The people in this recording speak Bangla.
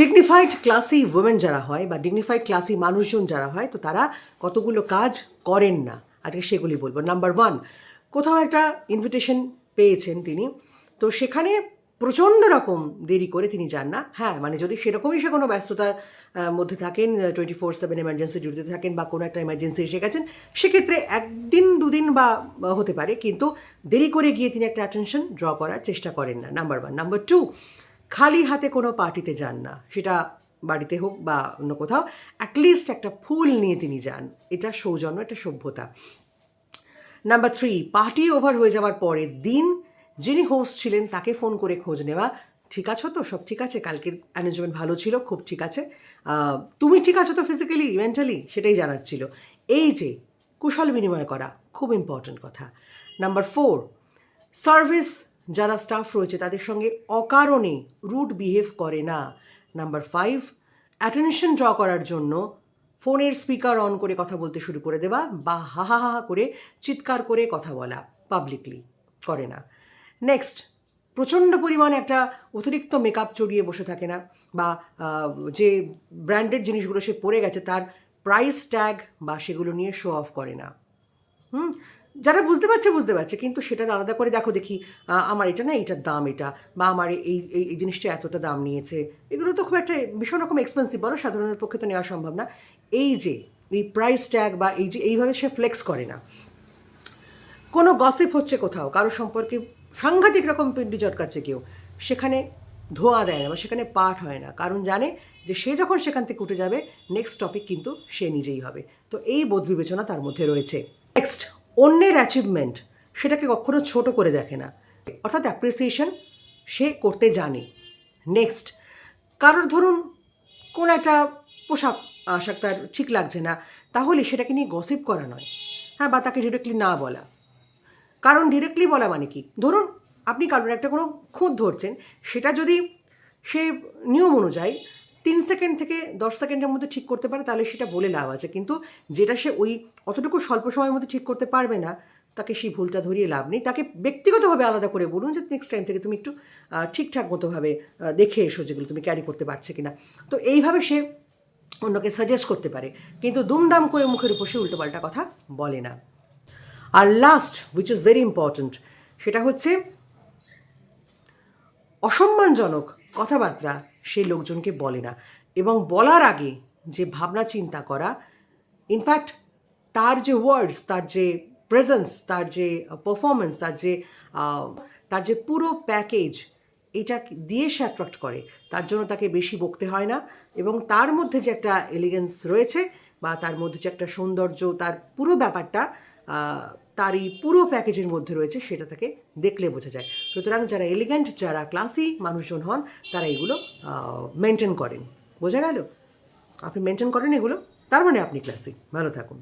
ডিগনিফাইড ক্লাসি উমেন যারা হয় বা ডিগনিফাইড ক্লাসি মানুষজন যারা হয়, তো তারা কতগুলো কাজ করেন না। আজকে সেগুলি বলব। নাম্বার ওয়ান কোথাও একটা ইনভিটেশন পেয়েছেন তিনি, তো সেখানে প্রচণ্ড রকম দেরি করে তিনি যান না। হ্যাঁ মানে যদি সেরকমই সে কোনো ব্যস্ততার মধ্যে থাকেন টোয়েন্টি ফোর সেভেন এমার্জেন্সি ডিউটিতে থাকেন বা কোনো একটা এমার্জেন্সি এসে গেছেন, সেক্ষেত্রে একদিন, দুদিন বা হতে পারে, কিন্তু দেরি করে গিয়ে তিনি একটা অ্যাটেনশন ড্র করার চেষ্টা করেন না। নাম্বার ওয়ান নাম্বার টু খালি হাতে কোনো পার্টিতে যান না। সেটা বাড়িতে হোক বা অন্য কোথাও অ্যাটলিস্ট একটা ফুল নিয়ে তিনি যান। এটা সৌজন্য একটা সভ্যতা। নাম্বার থ্রি পার্টি ওভার হয়ে যাওয়ার পরের দিন যিনি হোস্ট ছিলেন, তাকে ফোন করে খোঁজ নেওয়া, ঠিক আছো তো? সব ঠিক আছে? কালকের অ্যারেঞ্জমেন্ট ভালো ছিল? খুব ঠিক আছে? তুমি ঠিক আছো তো ফিজিক্যালি মেন্টালি সেটাই জানার ছিল। এই যে, কুশল বিনিময় করা, খুব ইম্পর্ট্যান্ট কথা। নাম্বার ফোর সার্ভিস যারা স্টাফ রয়েছে, তাদের সঙ্গে অকারণে রুট বিহেভ করে না। নাম্বার ফাইভ অ্যাটেনশন ড্র করার জন্য ফোনের স্পিকার অন করে কথা বলতে শুরু করে দেওয়া বা হা হা হা করে চিৎকার করে কথা বলা পাবলিকলি করে না। নেক্সট প্রচণ্ড পরিমাণে একটা অতিরিক্ত মেকআপ চড়িয়ে বসে থাকে না বা যে ব্র্যান্ডেড জিনিসগুলো সে পরে গেছে, তার প্রাইস ট্যাগ বা সেগুলো নিয়ে শো অফ করে না। হুম? যারা বুঝতে পারছে বুঝতে পারছে। কিন্তু সেটার আলাদা করে দেখো দেখি আমার এটা না, এটার দাম এটা, বা আমার এই এই জিনিসটা এতটা দাম নিয়েছে। এগুলো তো খুব একটা ভীষণ রকম এক্সপেন্সিভ বলো, সাধারণের পক্ষে তো নেওয়া সম্ভব না। এই যে, এই প্রাইস ট্যাগ বা এই যে, এইভাবে সে ফ্লেক্স করে না। কোনো গসিপ হচ্ছে কোথাও, কারও সম্পর্কে সাংঘাতিক রকম পিন্ডি চটকাচ্ছে কেউ, সেখানে ধোয়া দেয় না বা সেখানে পাঠ হয় না। কারণ জানে যে সে যখন সেখান থেকে উঠে যাবে নেক্সট টপিক কিন্তু সে নিজেই হবে। তো এই বোধ বিবেচনা তার মধ্যে রয়েছে। নেক্সট অন্যের অ্যাচিভমেন্ট সেটাকে কখনো ছোট করে দেখে না। অর্থাৎ অ্যাপ্রিসিয়েশন সে করতে জানে। নেক্সট কারোর ধরুন কোন একটা পোশাক আশাক তার ঠিক লাগছে না, তাহলে সেটাকে নিয়ে গসিপ করা নয়। হ্যাঁ বা তাকে ডিরেক্টলি না বলা। কারণ ডিরেক্টলি বলা মানে কি? ধরুন আপনি কারোর একটা কোনো খুঁত ধরছেন, সেটা যদি সে নিয়ম অনুযায়ী তিন সেকেন্ড থেকে দশ সেকেন্ডের মধ্যে ঠিক করতে পারে, তাহলে সেটা বলে লাভ আছে। কিন্তু যেটা সে ওই অতটুকু স্বল্প সময়ের মধ্যে ঠিক করতে পারবে না, তাকে সেই ভুলটা ধরিয়ে লাভ নেই। তাকে ব্যক্তিগতভাবে আলাদা করে বলুন যে নেক্সট টাইম থেকে তুমি একটু ঠিকঠাক মতোভাবে দেখে এসো যেগুলো তুমি ক্যারি করতে পারছে কিনা। তো এইভাবে সে অন্যকে সাজেস্ট করতে পারে। কিন্তু দুমদাম করে মুখের উপর সে উল্টোপাল্টা কথা বলে না। আর last which is very important সেটা হচ্ছে অসম্মানজনক কথাবার্তা সেই লোকজনকে বলে না। এবং বলার আগে যে ভাবনা চিন্তা করা ইনফ্যাক্ট তার যে ওয়ার্ডস তার যে প্রেজেন্স তার যে পারফরমেন্স তার যে তার যে পুরো প্যাকেজ এটা দিয়ে সে অ্যাট্রাক্ট করে। তার জন্য তাকে বেশি বকতে হয় না। এবং তার মধ্যে যে একটা এলিগেন্স রয়েছে বা তার মধ্যে যে একটা সৌন্দর্য, তার পুরো ব্যাপারটা তার এই পুরো প্যাকেজের মধ্যে রয়েছে, সেটা তাকে দেখলে বোঝা যায়। সুতরাং যারা এলিগেন্ট যারা ক্লাসি মানুষজন হন, তারা এগুলো মেনটেন করেন। বোঝা গেল? আপনি মেনটেন করেন এগুলো? তার মানে আপনি ক্লাসি ভালো থাকুন।